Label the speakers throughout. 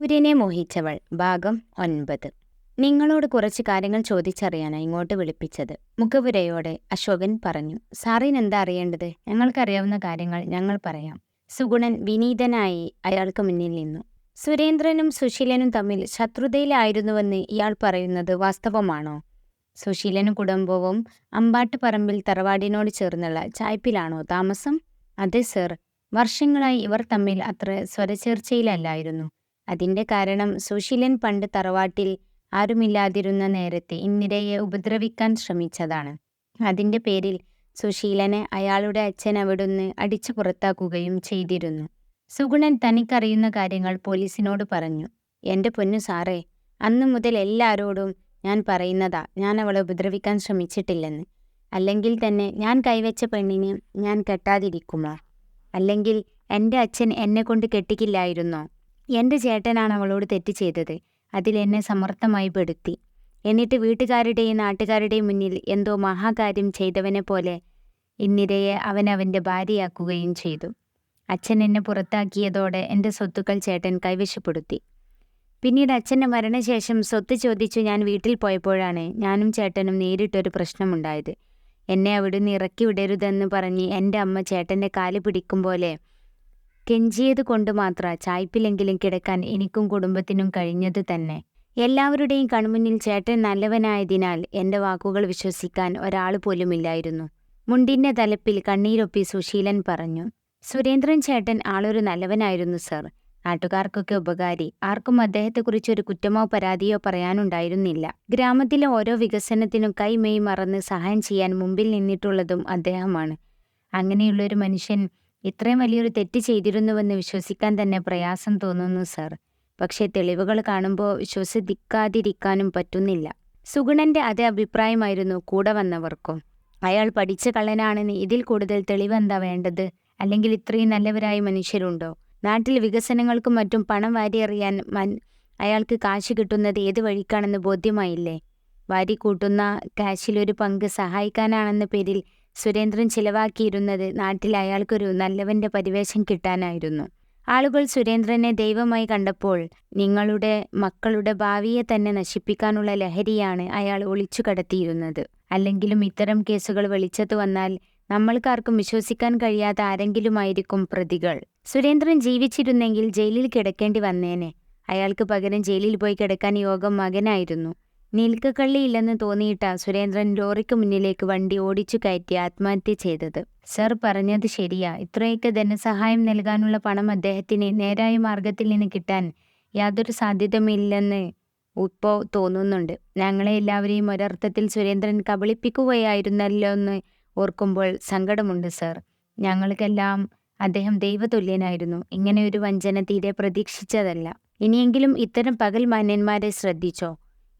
Speaker 1: സൂര്യനെ മോഹിച്ചവൾ ഭാഗം ഒൻപത്. നിങ്ങളോട് കുറച്ച് കാര്യങ്ങൾ ചോദിച്ചറിയാനാണ് ഇങ്ങോട്ട് വിളിപ്പിച്ചത്. മുഖപുരയോടെ അശോകൻ പറഞ്ഞു സാറിന് എന്താ അറിയേണ്ടത്? ഞങ്ങൾക്കറിയാവുന്ന കാര്യങ്ങൾ ഞങ്ങൾ പറയാം. സുഗുണൻ വിനീതനായി അയാൾക്ക് മുന്നിൽ നിന്നു. സുരേന്ദ്രനും സുശീലനും തമ്മിൽ ശത്രുതയിലായിരുന്നുവെന്ന് ഇയാൾ പറയുന്നത് വാസ്തവമാണോ? സുശീലനും കുടുംബവും അമ്പാട്ടുപറമ്പിൽ തറവാടിനോട് ചേർന്നുള്ള ചായ്പിലാണോ താമസം? അതെ സർ. വർഷങ്ങളായി ഇവർ തമ്മിൽ അത്ര സ്വരച്ചേർച്ചയിലല്ലായിരുന്നു അതിന്റെ കാരണം സുശീലൻ പണ്ട് തറവാട്ടിൽ ആരുമില്ലാതിരുന്ന നേരത്തെ ഇന്ദിരയെ ഉപദ്രവിക്കാൻ ശ്രമിച്ചതാണ്. അതിന്റെ പേരിൽ സുശീലനെ അയാളുടെ അച്ഛൻ അവിടുന്ന് അടിച്ചു പുറത്താക്കുകയും ചെയ്തിരുന്നു. സുഗുണൻ തനിക്കറിയുന്ന കാര്യങ്ങൾ പോലീസിനോട് പറഞ്ഞു. എന്റെ പൊന്നു സാറേ അന്നു മുതൽ എല്ലാവരോടും ഞാൻ പറയുന്നതാ ഞാൻ അവളെ ഉപദ്രവിക്കാൻ ശ്രമിച്ചിട്ടില്ലെന്ന്. അല്ലെങ്കിൽ തന്നെ ഞാൻ കൈവച്ച പെണ്ണിനെ ഞാൻ കെട്ടാതിരിക്കുമോ? അല്ലെങ്കിൽ എന്റെ അച്ഛൻ എന്നെ കൊണ്ട് കെട്ടിക്കില്ലായിരുന്നോ? എന്റെ ചേട്ടനാണ് അവളോട് തെറ്റ് ചെയ്തത്. അതിൽ എന്നെ സമർത്ഥമായി പെടുത്തി. എന്നിട്ട് വീട്ടുകാരുടെയും നാട്ടുകാരുടെയും മുന്നിൽ എന്തോ മഹാകാര്യം ചെയ്തവനെ പോലെ ഇന്നിരയെ അവൻ അവന്റെ ഭാര്യയാക്കുകയും ചെയ്തു. അച്ഛൻ എന്നെ പുറത്താക്കിയതോടെ എന്റെ സ്വത്തുക്കൾ ചേട്ടൻ കൈവശപ്പെടുത്തി. പിന്നീട് അച്ഛന്റെ മരണശേഷം സ്വത്ത് ചോദിച്ചു ഞാൻ വീട്ടിൽ പോയപ്പോഴാണ് ഞാനും ചേട്ടനും നേരിട്ടൊരു പ്രശ്നമുണ്ടായത്. എന്നെ അവിടുന്ന് ഇറക്കി വിടരുതെന്ന് പറഞ്ഞ് എന്റെ അമ്മ ചേട്ടന്റെ കാൽ പിടിക്കും പോലെ കെഞ്ചിയത് കൊണ്ട് മാത്ര ചായ്പിലെങ്കിലും കിടക്കാൻ എനിക്കും കുടുംബത്തിനും കഴിഞ്ഞത് തന്നെ. എല്ലാവരുടെയും കൺമുന്നിൽ ചേട്ടൻ നല്ലവനായതിനാൽ എന്റെ വാക്കുകൾ വിശ്വസിക്കാൻ ഒരാൾ പോലുമില്ലായിരുന്നു. മുണ്ടിന്റെ തലപ്പിൽ കണ്ണീരൊപ്പി സുശീലൻ പറഞ്ഞു സുരേന്ദ്രൻ ചേട്ടൻ ആളൊരു നല്ലവനായിരുന്നു സർ. നാട്ടുകാർക്കൊക്കെ ഉപകാരി. ആർക്കും അദ്ദേഹത്തെക്കുറിച്ച് ഒരു കുറ്റമോ പരാതിയോ പറയാനുണ്ടായിരുന്നില്ല. ഗ്രാമത്തിലെ ഓരോ വികസനത്തിനും കൈമെയ് മറന്ന് സഹായം ചെയ്യാൻ മുമ്പിൽ നിന്നിട്ടുള്ളതും അദ്ദേഹമാണ്. അങ്ങനെയുള്ളൊരു മനുഷ്യൻ ഇത്രയും വലിയൊരു തെറ്റ് ചെയ്തിരുന്നുവെന്ന് വിശ്വസിക്കാൻ തന്നെ പ്രയാസം തോന്നുന്നു സർ. പക്ഷേ തെളിവുകൾ കാണുമ്പോൾ വിശ്വസിക്കാതിരിക്കാനും പറ്റുന്നില്ല. സുഗുണന്റെ അതേ അഭിപ്രായമായിരുന്നു കൂടെ വന്നവർക്കും. അയാൾ പഠിച്ച കള്ളനാണെന്ന് ഇതിൽ കൂടുതൽ തെളിവെന്താ വേണ്ടത്? അല്ലെങ്കിൽ ഇത്രയും നല്ലവരായ മനുഷ്യരുണ്ടോ? നാട്ടിൽ വികസനങ്ങൾക്കും മറ്റും പണം വാരിയെറിയാൻ മൻ അയാൾക്ക് കാശ് കിട്ടുന്നത് ഏത് വഴിക്കാണെന്ന് ബോധ്യമായില്ലേ? വാരി കൂട്ടുന്ന കാശിലൊരു പങ്ക് സഹായിക്കാനാണെന്ന പേരിൽ സുരേന്ദ്രൻ ചിലവാക്കിയിരുന്നത് നാട്ടിൽ അയാൾക്കൊരു നല്ലവന്റെ പരിവേഷം കിട്ടാനായിരുന്നു. ആളുകൾ സുരേന്ദ്രനെ ദൈവമായി കണ്ടപ്പോൾ നിങ്ങളുടെ മക്കളുടെ ഭാവിയെ തന്നെ നശിപ്പിക്കാനുള്ള ലഹരിയാണ് അയാൾ ഒളിച്ചു കടത്തിയിരുന്നത്. അല്ലെങ്കിലും ഇത്തരം കേസുകൾ വെളിച്ചത്ത് വന്നാൽ നമ്മൾക്കാർക്കും വിശ്വസിക്കാൻ കഴിയാത്ത ആരെങ്കിലുമായിരിക്കും പ്രതികൾ. സുരേന്ദ്രൻ ജീവിച്ചിരുന്നെങ്കിൽ ജയിലിൽ കിടക്കേണ്ടി വന്നേനെ. അയാൾക്ക് പകരം ജയിലിൽ പോയി കിടക്കാൻ യോഗം മകനായിരുന്നു. നീൽക്കക്കള്ളിയില്ലെന്ന് തോന്നിയിട്ട സുരേന്ദ്രൻ ലോറിക്ക് മുന്നിലേക്ക് വണ്ടി ഓടിച്ചു കയറ്റി ആത്മഹത്യ ചെയ്തത്. സർ പറഞ്ഞത് ശരിയാ. ഇത്രയൊക്കെ ധനസഹായം നൽകാനുള്ള പണം അദ്ദേഹത്തിന് നേരായ മാർഗത്തിൽ നിന്ന് കിട്ടാൻ യാതൊരു സാധ്യതയുമില്ലെന്ന് ഇപ്പോൾ തോന്നുന്നുണ്ട്. ഞങ്ങളെ എല്ലാവരെയും ഒരർത്ഥത്തിൽ സുരേന്ദ്രൻ കബളിപ്പിക്കുകയായിരുന്നല്ലോ എന്ന് ഓർക്കുമ്പോൾ സങ്കടമുണ്ട് സർ. ഞങ്ങൾക്കെല്ലാം അദ്ദേഹം ദൈവതുല്യനായിരുന്നു. ഇങ്ങനെ ഒരു വഞ്ചന തീരെ പ്രതീക്ഷിച്ചതല്ല. ഇനിയെങ്കിലും ഇത്തരം പകൽ മാന്യന്മാരെ ശ്രദ്ധിച്ചോ?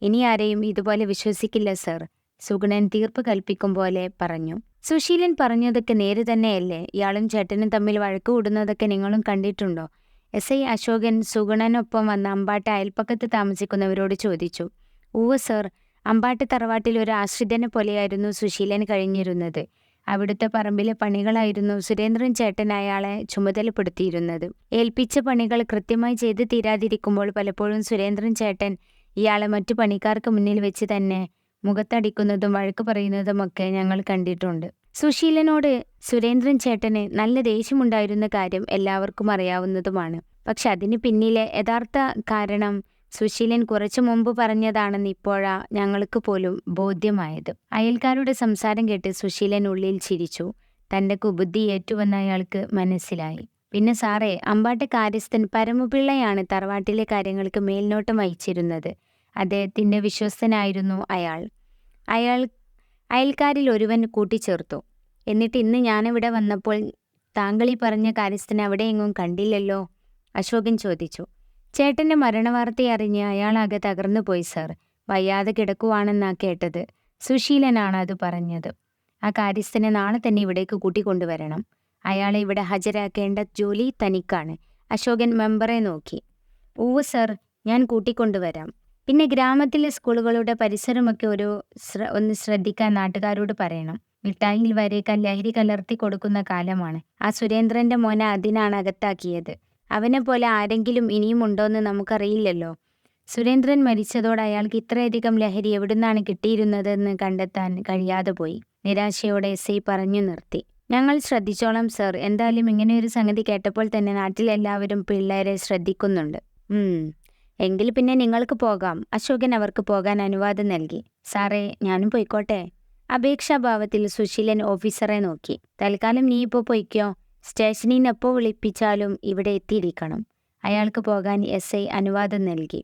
Speaker 1: ഇനി ആരെയും ഇതുപോലെ വിശ്വസിക്കില്ല സർ. സുഗുണൻ തീർപ്പ് കൽപ്പിക്കും പോലെ പറഞ്ഞു. സുശീലൻ പറഞ്ഞതൊക്കെ നേര് തന്നെയല്ലേ? ഇയാളും ചേട്ടനും തമ്മിൽ വഴക്ക് കൂടുന്നതൊക്കെ നിങ്ങളും കണ്ടിട്ടുണ്ടോ? എസ്. ഐ. അശോകൻ സുഗുണനൊപ്പം വന്ന അമ്പാട്ട് അയൽപ്പക്കത്ത് താമസിക്കുന്നവരോട് ചോദിച്ചു. ഊവ് സർ. അമ്പാട്ട് തറവാട്ടിൽ ഒരു ആശ്രിതനെ പോലെയായിരുന്നു സുശീലൻ കഴിഞ്ഞിരുന്നത്. അവിടുത്തെ പറമ്പിലെ പണികളായിരുന്നു സുരേന്ദ്രൻ ചേട്ടൻ അയാളെ ചുമതലപ്പെടുത്തിയിരുന്നത്. ഏൽപ്പിച്ച പണികൾ കൃത്യമായി ചെയ്തു തീരാതിരിക്കുമ്പോൾ പലപ്പോഴും സുരേന്ദ്രൻ ചേട്ടൻ ഇയാളെ മറ്റു പണിക്കാർക്ക് മുന്നിൽ വെച്ച് തന്നെ മുഖത്തടിക്കുന്നതും വഴക്ക് പറയുന്നതുമൊക്കെ ഞങ്ങൾ കണ്ടിട്ടുണ്ട്. സുശീലനോട് സുരേന്ദ്രൻ ചേട്ടന് നല്ല ദേഷ്യമുണ്ടായിരുന്ന കാര്യം എല്ലാവർക്കും അറിയാവുന്നതുമാണ്. പക്ഷെ അതിന് പിന്നിലെ യഥാർത്ഥ കാരണം സുശീലൻ കുറച്ചു മുമ്പ് പറഞ്ഞതാണെന്ന് ഇപ്പോഴാ ഞങ്ങൾക്ക് പോലും ബോധ്യമായത്. അയൽക്കാരുടെ സംസാരം കേട്ട് സുശീലൻ ഉള്ളിൽ ചിരിച്ചു. തന്റെ കുബുദ്ധി ഏറ്റുവെന്ന് അയാൾക്ക് മനസ്സിലായി. പിന്നെ സാറേ അമ്പാട്ട് കാര്യസ്ഥൻ പരമപിള്ളയാണ് തറവാട്ടിലെ കാര്യങ്ങൾക്ക് മേൽനോട്ടം വഹിച്ചിരുന്നത്. അദ്ദേഹത്തിന്റെ വിശ്വസ്തനായിരുന്നു അയാൾ. അയാൾ അയൽക്കാരിൽ ഒരുവൻ കൂട്ടിച്ചേർത്തു. എന്നിട്ട് ഇന്ന് ഞാനിവിടെ വന്നപ്പോൾ താങ്കൾ ഈ പറഞ്ഞ കാര്യസ്ഥനെ അവിടെയെങ്ങും കണ്ടില്ലല്ലോ? അശോകൻ ചോദിച്ചു. ചേട്ടന്റെ മരണവാർത്ത അറിഞ്ഞ് അയാളാകെ തകർന്നു പോയി സാർ. വയ്യാതെ കിടക്കുവാണെന്നാ കേട്ടത്. സുശീലനാണ് അത് പറഞ്ഞത്. ആ കാര്യസ്ഥനെ നാളെ തന്നെ ഇവിടേക്ക് കൂട്ടിക്കൊണ്ടുവരണം. അയാളെ ഇവിടെ ഹാജരാക്കേണ്ട ജോലി തനിക്കാണ്. അശോകൻ മെമ്പറെ നോക്കി. ഓവ് സർ ഞാൻ കൂട്ടിക്കൊണ്ടുവരാം. പിന്നെ ഗ്രാമത്തിലെ സ്കൂളുകളുടെ പരിസരമൊക്കെ ഒരു ഒന്ന് ശ്രദ്ധിക്കാൻ നാട്ടുകാരോട് പറയണം. മിഠായിൽ വരെ ലഹരി കലർത്തി കൊടുക്കുന്ന കാലമാണ്. ആ സുരേന്ദ്രന്റെ മോനെ അതിനാണ് അകത്താക്കിയത്. അവനെ പോലെ ആരെങ്കിലും ഇനിയും ഉണ്ടോയെന്ന് നമുക്കറിയില്ലല്ലോ. സുരേന്ദ്രൻ മരിച്ചതോടെ അയാൾക്ക് ഇത്രയധികം ലഹരി എവിടുന്നാണ് കിട്ടിയിരുന്നതെന്ന് കണ്ടെത്താൻ കഴിയാതെ പോയി. നിരാശയോടെ എസ് ഐ പറഞ്ഞു നിർത്തി. ഞങ്ങൾ ശ്രദ്ധിച്ചോളാം സർ. എന്തായാലും ഇങ്ങനെ ഒരു സംഗതി കേട്ടപ്പോൾ തന്നെ നാട്ടിലെല്ലാവരും പിള്ളേരെ ശ്രദ്ധിക്കുന്നുണ്ട്. എങ്കിൽ പിന്നെ നിങ്ങൾക്ക് പോകാം. അശോകൻ അവർക്ക് പോകാൻ അനുവാദം നൽകി. സാറേ ഞാനും പോയിക്കോട്ടെ. അപേക്ഷാഭാവത്തിൽ സുശീലൻ ഓഫീസറെ നോക്കി. തൽക്കാലം നീ ഇപ്പോൾ പോയിക്കോ. സ്റ്റേഷനിൽ നിന്ന് എപ്പോൾ വിളിപ്പിച്ചാലും ഇവിടെ എത്തിയിരിക്കണം. അയാൾക്ക് പോകാൻ എസ് ഐ അനുവാദം നൽകി.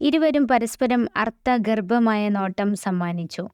Speaker 1: ഇരുവരും പരസ്പരം അർത്ഥഗർഭമായ നോട്ടം സമ്മാനിച്ചു.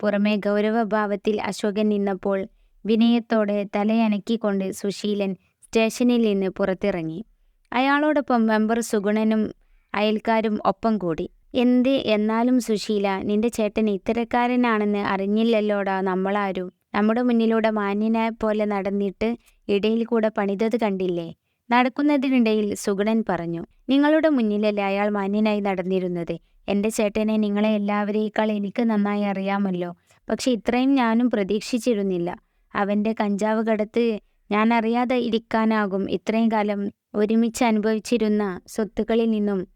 Speaker 1: പുറമെ ഗൗരവഭാവത്തിൽ അശോകൻ നിന്നപ്പോൾ വിനയത്തോടെ തലയനക്കിക്കൊണ്ട് സുശീലൻ സ്റ്റേഷനിൽ നിന്ന് പുറത്തിറങ്ങി. അയാളോടൊപ്പം മെമ്പർ സുഗുണനും അയൽക്കാരും ഒപ്പം കൂടി. എന്ത്? എന്നാലും സുശീല നിന്റെ ചേട്ടൻ ഇത്തരക്കാരനാണെന്ന് അറിഞ്ഞില്ലല്ലോടാ നമ്മളാരും. നമ്മുടെ മുന്നിലൂടെ മാന്യനെ പോലെ നടന്നിട്ട് ഇടയിൽ കൂടെ പണിതത് കണ്ടില്ലേ? നടക്കുന്നതിനിടയിൽ സുഗുണൻ പറഞ്ഞു നിങ്ങളുടെ മുന്നിലല്ലേ അയാൾ മാന്യനായി നടന്നിരുന്നത്? എന്റെ ചേട്ടനെ നിങ്ങളെ എല്ലാവരേക്കാൾ എനിക്ക് നന്നായി അറിയാമല്ലോ. പക്ഷെ ഇത്രയും ഞാനും പ്രതീക്ഷിച്ചിരുന്നില്ല. അവന്റെ കഞ്ചാവ് കടത്ത് ഞാൻ അറിയാതെ ഇരിക്കാനാകും. ഇത്രയും കാലം ഒരുമിച്ച് അനുഭവിച്ചിരുന്ന സ്വത്തുക്കളിൽ നിന്നും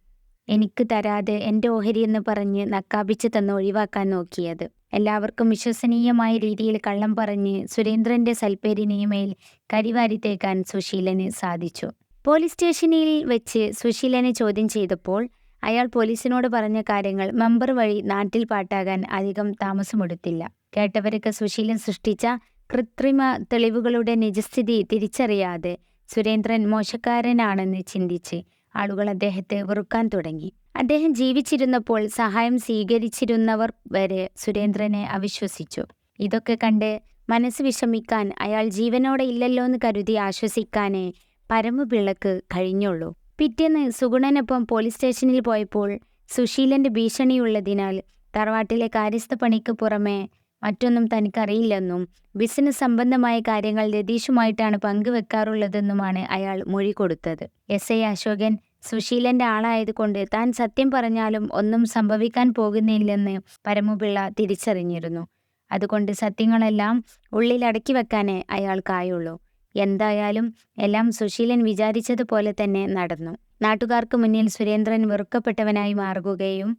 Speaker 1: എനിക്ക് തരാതെ എന്റെ ഓഹരി എന്ന് പറഞ്ഞ് നക്കാപിച്ച് തന്ന് ഒഴിവാക്കാൻ നോക്കിയത്. എല്ലാവർക്കും വിശ്വസനീയമായ രീതിയിൽ കള്ളം പറഞ്ഞ് സുരേന്ദ്രന്റെ സൽപ്പേരിനെ കരിവാരി തേക്കാൻ സുശീലന് സാധിച്ചു. പോലീസ് സ്റ്റേഷനിൽ വെച്ച് സുശീലനെ ചോദ്യം ചെയ്തപ്പോൾ അയാൾ പോലീസിനോട് പറഞ്ഞ കാര്യങ്ങൾ മെമ്പർ വഴി നാട്ടിൽ പാട്ടാകാൻ അധികം താമസമെടുത്തില്ല. കേട്ടവരൊക്കെ സുശീലൻ സൃഷ്ടിച്ച കൃത്രിമ തെളിവുകളുടെ നിജസ്ഥിതി തിരിച്ചറിയാതെ സുരേന്ദ്രൻ മോശക്കാരനാണെന്ന് ചിന്തിച്ച് ആളുകൾ അദ്ദേഹത്തെ വെറുക്കാൻ തുടങ്ങി. അദ്ദേഹം ജീവിച്ചിരുന്നപ്പോൾ സഹായം സ്വീകരിച്ചിരുന്നവർ വരെ സുരേന്ദ്രനെ അവിശ്വസിച്ചു. ഇതൊക്കെ കണ്ട് മനസ്സ് വിഷമിക്കാൻ അയാൾ ജീവനോടെ ഇല്ലല്ലോ എന്ന് കരുതി ആശ്വസിക്കാനേ പരമപിള്ളക്ക് കഴിഞ്ഞുള്ളൂ. പിറ്റേന്ന് സുഗുണനൊപ്പം പോലീസ് സ്റ്റേഷനിൽ പോയപ്പോൾ സുശീലന്റെ ഭീഷണിയുള്ളതിനാൽ തറവാട്ടിലെ കാര്യസ്ഥ പണിക്ക് പുറമെ മറ്റൊന്നും തനിക്കറിയില്ലെന്നും ബിസിനസ് സംബന്ധമായ കാര്യങ്ങൾ രതീഷുമായിട്ടാണ് പങ്കുവെക്കാറുള്ളതെന്നുമാണ് അയാൾ മൊഴി കൊടുത്തത്. എസ്. ഐ. അശോകൻ സുശീലന്റെ ആളായതുകൊണ്ട് താൻ സത്യം പറഞ്ഞാലും ഒന്നും സംഭവിക്കാൻ പോകുന്നില്ലെന്ന് പരമപിള്ള തിരിച്ചറിഞ്ഞിരുന്നു. അതുകൊണ്ട് സത്യങ്ങളെല്ലാം ഉള്ളിലടക്കി വെക്കാനേ അയാൾക്കായുള്ളൂ. എന്തായാലും എല്ലാം സുശീലൻ വിചാരിച്ചതുപോലെ തന്നെ നടന്നു. നാട്ടുകാർക്ക് മുന്നിൽ സുരേന്ദ്രൻ വെറുക്കപ്പെട്ടവനായി മാറുകയും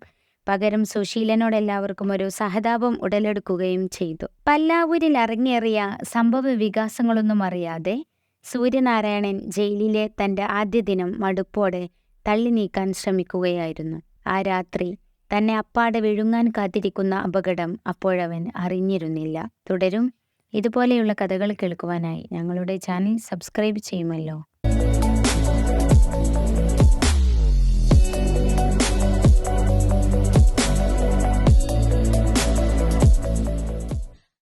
Speaker 1: പകരം സുശീലനോട് എല്ലാവർക്കും ഒരു സഹതാപം ഉടലെടുക്കുകയും ചെയ്തു. പല്ലാവൂരിൽ അരങ്ങേറിയ സംഭവ വികാസങ്ങളൊന്നും അറിയാതെ സൂര്യനാരായണൻ ജയിലിലെ തന്റെ ആദ്യ ദിനം മടുപ്പോടെ തള്ളി നീക്കാൻ ശ്രമിക്കുകയായിരുന്നു. ആ രാത്രി തന്നെ അപ്പാടെ വിഴുങ്ങാൻ കാത്തിരിക്കുന്ന അപകടം അപ്പോഴവൻ അറിഞ്ഞിരുന്നില്ല. തുടരും. ഇതുപോലെയുള്ള കഥകൾ കേൾക്കുവാനായി ഞങ്ങളുടെ ചാനൽ സബ്സ്ക്രൈബ് ചെയ്യുമല്ലോ.